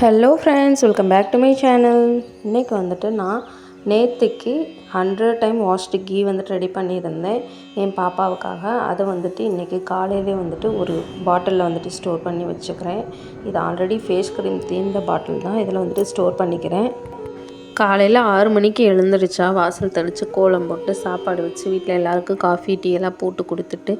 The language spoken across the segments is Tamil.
Hello friends welcome back to my channel இன்றைக்கி வந்துட்டு நான் நேற்றுக்கு ஹண்ட்ரட் டைம் வாஷ்டு கீ வந்துட்டு ரெடி பண்ணியிருந்தேன். என் பாப்பாவுக்காக. அதை வந்துட்டு இன்றைக்கி காலையிலே வந்துட்டு ஒரு பாட்டிலில் வந்துட்டு ஸ்டோர் பண்ணி வச்சுக்கிறேன். இது ஆல்ரெடி ஃபேஸ் க்ரீம் தீர்ந்த பாட்டில் தான். இதில் வந்துட்டு ஸ்டோர் பண்ணிக்கிறேன். காலையில் ஆறு மணிக்கு எழுந்திரிச்சா வாசல் தெளித்து கோலம் போட்டு சாப்பாடு வச்சு வீட்டில் எல்லாருக்கும் காஃபி டீ எல்லாம் போட்டு கொடுத்துட்டு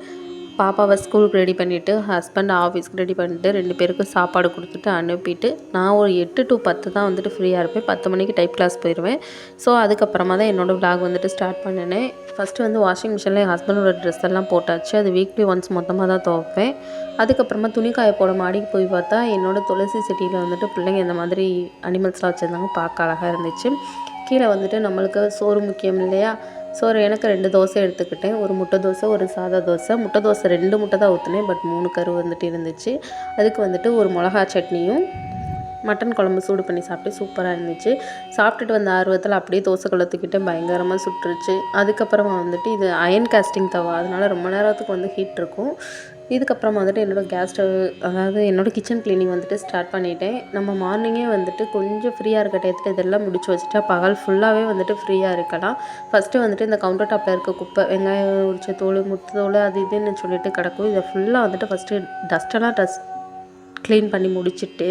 பாப்பாவை ஸ்கூலுக்கு ரெடி பண்ணிவிட்டு ஹஸ்பண்ட் ஆஃபீஸ்க்கு ரெடி பண்ணிட்டு ரெண்டு பேருக்கும் சாப்பாடு கொடுத்துட்டு அனுப்பிட்டு நான் ஒரு எட்டு டு பத்து தான் வந்துட்டு ஃப்ரீயாக இருப்பேன். பத்து மணிக்கு டைப் கிளாஸ் போயிடுவேன். ஸோ அதுக்கப்புறமா தான் என்னோடய விளாக் வந்துட்டு ஸ்டார்ட் பண்ணினேன். ஃபஸ்ட்டு வந்து வாஷிங் மிஷினில் என் ஹஸ்பண்டோட ட்ரெஸ் எல்லாம் போட்டாச்சு. அது வீக்லி ஒன்ஸ் மொத்தமாக தான் துவைப்பேன். அதுக்கப்புறமா துணி காய போட மாடிக்கு போய் பார்த்தா என்னோடய துளசி செடியில் வந்துட்டு பிள்ளைங்க இந்த மாதிரி அனிமல்ஸ்லாம் வச்சுருந்தாங்க. பார்க்க அழகாக இருந்துச்சு. கீழே வந்துட்டு நம்மளுக்கு சோறு முக்கியம் இல்லையா? ஸோ எனக்கு ரெண்டு தோசை எடுத்துக்கிட்டேன். ஒரு முட்டை தோசை ஒரு சாதா தோசை. முட்டை தோசை ரெண்டு முட்டை தான் ஊற்றினேன் பட் மூணு கரு வந்துட்டு இருந்துச்சு. அதுக்கு வந்துட்டு ஒரு மிளகா சட்னியும் மட்டன் குழம்பு சூடு பண்ணி சாப்பிட்டு சூப்பராக இருந்துச்சு. சாப்பிட்டுட்டு வந்த ஆர்வத்தில் அப்படியே தோசை கலத்துக்கிட்டு பயங்கரமாக சுட்டுருச்சு அதுக்கப்புறமா வந்துட்டு இது அயன் காஸ்டிங் தவா. அதனால் ரொம்ப நேரத்துக்கு வந்து ஹீட் இருக்கும். இதுக்கப்புறமா வந்துட்டு என்னோடய கேஸ் ஸ்டவ் அதாவது என்னோடய கிச்சன் க்ளீனிங் வந்துட்டு ஸ்டார்ட் பண்ணிட்டேன். நம்ம மார்னிங்கே வந்துட்டு கொஞ்சம் ஃப்ரீயாக இருக்க டயத்தில் இதெல்லாம் முடிச்சு வச்சுட்டா பகல் ஃபுல்லாகவே வந்துட்டு ஃப்ரீயாக இருக்கலாம். ஃபஸ்ட்டு வந்துட்டு இந்த கவுண்டர் டாப்பில் இருக்க குப்பை வெங்காயம் உரிச்ச தோல் முத்து தோல் அது இதுன்னு சொல்லிட்டு கிடக்கும். இதை ஃபுல்லாக வந்துட்டு ஃபஸ்ட்டு டஸ்ட்டெல்லாம் டஸ்ட் க்ளீன் பண்ணி முடிச்சுட்டு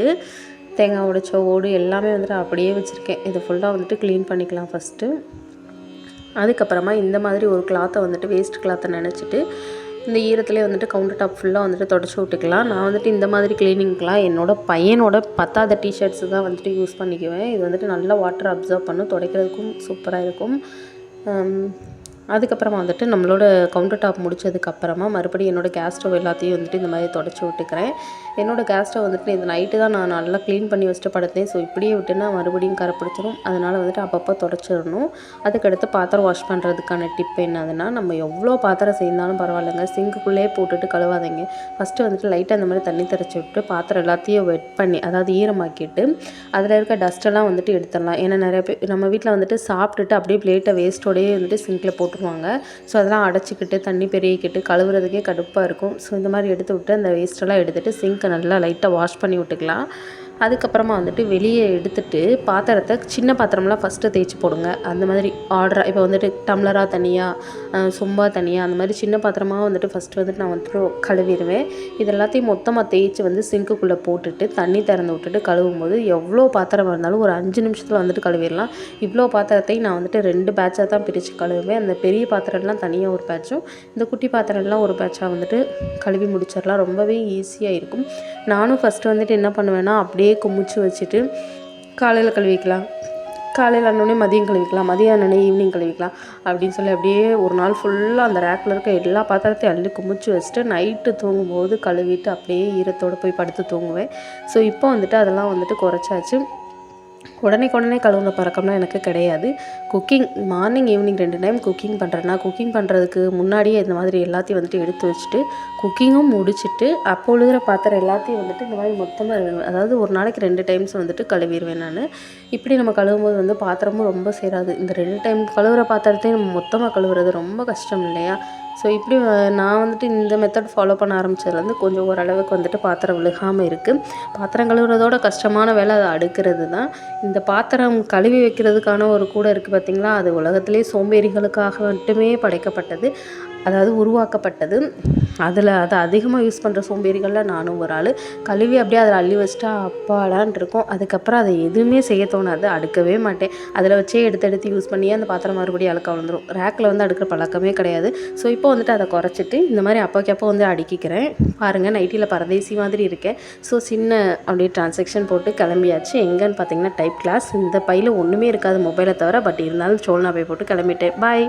தேங்காய் உடைச்ச ஓடு எல்லாமே வந்துட்டு அப்படியே வச்சுருக்கேன். இது ஃபுல்லாக வந்துட்டு க்ளீன் பண்ணிக்கலாம் ஃபஸ்ட்டு அதுக்கப்புறமா இந்த மாதிரி ஒரு கிளாத்தை வந்துட்டு வேஸ்ட் கிளாத்தை நினச்சிட்டு இந்த ஈரத்துலேயே வந்துட்டு கவுண்டர் டாப் ஃபுல்லாக வந்துட்டு தொடச்சி விட்டுக்கலாம். நான் வந்துட்டு இந்த மாதிரி க்ளீனிங்க்கெலாம் என்னோடய பையனோட பத்தாத டிஷர்ட்ஸு தான் வந்துட்டு யூஸ் பண்ணிக்குவேன். இது வந்துட்டு நல்லா வாட்டர் அப்சர்வ் பண்ணும். துடைக்கிறதுக்கும் சூப்பராக இருக்கும். அதுக்கப்புறமா வந்துட்டு நம்மளோட கவுண்டர் டாப் முடிச்சதுக்கப்புறமா மறுபடியும் என்னோடய கேஸ் ஸ்டவ் எல்லாத்தையும் வந்துட்டு இந்த மாதிரி தொடச்சி விட்டுக்கிறேன். என்னோடய கேஸ் ஸ்டவ் வந்துட்டு இந்த நைட்டு தான் நான் நல்லா க்ளீன் பண்ணி வச்சுட்டு படுத்தேன். ஸோ இப்படியே விட்டுனா மறுபடியும் கரப்பிடிச்சிடும் அதனால் வந்துட்டு அப்பப்போ தொடச்சிடணும். அதுக்கடுத்து பாத்திரம் வாஷ் பண்ணுறதுக்கான டிப் என்னதுன்னா நம்ம எவ்வளோ பாத்திரம் செய்தாலும் பரவாயில்லைங்க. சிங்குக்குள்ளேயே போட்டுட்டு கழுவாதீங்க. ஃபஸ்ட்டு வந்துட்டு லைட்டாக அந்த மாதிரி தண்ணி தெளிச்சு விட்டு பாத்திரம் எல்லாத்தையும் வெட் பண்ணி அதாவது ஈரமாக்கிட்டு அதில் இருக்க டஸ்ட்டெல்லாம் வந்துட்டு எடுத்துடலாம். ஏன்னா நிறைய பேர் நம்ம வீட்டில் வந்துட்டு சாப்பிட்டுட்டு அப்படியே பிளேட்டை வேஸ்ட்டோடையே வந்துட்டு சிங்கில் போட்டு போட்டுருவாங்க ஸோ அதெல்லாம் அடைச்சிக்கிட்டு தண்ணி பெருகிக்கிட்டு கழுவுறதுக்கே கடுப்பாக இருக்கும். ஸோ இந்த மாதிரி எடுத்து விட்டு அந்த வேஸ்ட்டெல்லாம் எடுத்துகிட்டு சிங்க்கை நல்லா லைட்டாக வாஷ் பண்ணி விட்டுக்கலாம். அதுக்கப்புறமா வந்துட்டு வெளியே எடுத்துட்டு பாத்திரத்தை சின்ன பாத்திரம்லாம் ஃபஸ்ட்டு தேய்ச்சி போடுங்க. அந்த மாதிரி ஆர்டராக இப்போ வந்துட்டு டம்ளராக தனியாக சொம்பாக தனியாக அந்த மாதிரி சின்ன பாத்திரமாக வந்துட்டு ஃபஸ்ட்டு வந்துட்டு நான் வந்துட்டு கழுவிடுவேன். இது எல்லாத்தையும் மொத்தமாக தேய்ச்சி வந்து சிங்க்குள்ளே போட்டுட்டு தண்ணி திறந்து விட்டுட்டு கழுவும் போது எவ்வளோ பாத்திரம் இருந்தாலும் ஒரு அஞ்சு நிமிஷத்தில் வந்துட்டு கழுவிடலாம். இவ்வளோ பாத்திரத்தையும் நான் வந்துட்டு ரெண்டு பேட்சாக தான் பிரித்து கழுவுவேன். அந்த பெரிய பாத்திரம்லாம் தனியாக ஒரு பேட்சும் இந்த குட்டி பாத்திரம்லாம் ஒரு பேட்சாக வந்துட்டு கழுவி முடிச்சிடலாம். ரொம்பவே ஈஸியாக இருக்கும். நானும் ஃபஸ்ட்டு வந்துட்டு என்ன பண்ணுவேன்னா அப்படியே அப்படியே குமிச்சு வச்சுட்டு காலையில் கழுவிக்கலாம். காலையில் ஆனோடனே மதியம் கழுவிக்கலாம். மதியம் ஆனோடனே ஈவினிங் கழுவிக்கலாம். அப்படின்னு சொல்லி அப்படியே ஒரு நாள் ஃபுல்லாக அந்த ரேக்கில் இருக்க எல்லா பாத்திரத்தையும் அள்ளி குமிச்சு வச்சுட்டு நைட்டு தூங்கும்போது கழுவிட்டு அப்படியே ஈரத்தோடு போய் படுத்து தூங்குவேன். ஸோ இப்போ வந்துட்டு அதெல்லாம் வந்துட்டு குறைச்சாச்சு. உடனே உடனே கழுவுன பழக்கம்லாம் எனக்கு கிடையாது. குக்கிங் மார்னிங் ஈவினிங் ரெண்டு டைம் குக்கிங் பண்ணுறேன்னா குக்கிங் பண்ணுறதுக்கு முன்னாடியே இந்த மாதிரி எல்லாத்தையும் வந்துட்டு எடுத்து வச்சுட்டு குக்கிங்கும் முடிச்சுட்டு அப்போ உழுகிற பாத்திரம் எல்லாத்தையும் வந்துட்டு இந்த மாதிரி மொத்தமாக அதாவது ஒரு நாளைக்கு ரெண்டு டைம்ஸ் வந்துட்டு கழுவிடுவேன் நான். இப்படி நம்ம கழுவும் போது வந்து பாத்திரமும் ரொம்ப சேராது. இந்த ரெண்டு டைம் கழுவுற பாத்திரத்தையும் நம்ம மொத்தமாக கழுவுறது ரொம்ப கஷ்டம் இல்லையா? ஸோ இப்படி நான் வந்துட்டு இந்த மெத்தட் ஃபாலோ பண்ண ஆரம்பித்ததுலேருந்து கொஞ்சம் ஓரளவுக்கு வந்துட்டு பாத்திரம் விழுகாமல் இருக்குது பாத்திரம் கழுவுறதோட கஷ்டமான வேலை அதை அடுக்கிறது தான். இந்த பாத்திரம் கழுவி வைக்கிறதுக்கான ஒரு கூடை இருக்குது பார்த்திங்களா அது உலகத்திலே சோம்பேறிகளுக்காக மட்டுமே படைக்கப்பட்டது. அதாவது உருவாக்கப்பட்டது. அதில் அதை அதிகமாக யூஸ் பண்ணுற சோம்பேறிகளில் நானும் ஒரு ஆள். கழுவி அப்படியே அதில் அள்ளி வச்சிட்டா அப்பாடான் இருக்கும். அதுக்கப்புறம் அதை எதுவுமே செய்ய தோணாது. அடுக்கவே மாட்டேன். அதில் வச்சே எடுத்து எடுத்து யூஸ் பண்ணியே அந்த பாத்திரம் மறுபடியும் அழுக்க வந்துடும் ரேக்கில் வந்து அடுக்கிற பழக்கமே கிடையாது. ஸோ இப்போ வந்துட்டு அதை குறைச்சிட்டு இந்த மாதிரி அப்போக்கு அப்போ வந்து அடுக்கிக்கிறேன். பாருங்கள் நைட்டியில் பரதேசி மாதிரி இருக்கேன் ஸோ சின்ன அப்படியே ட்ரான்சாக்ஷன் போட்டு கிளம்பியாச்சு. எங்கேன்னு பார்த்தீங்கன்னா டைப் கிளாஸ் இந்த பையில் ஒன்றுமே இருக்காது மொபைலை தவிர. பட் இருந்தாலும் சோழனா போய் போட்டு கிளம்பிட்டேன். பாய்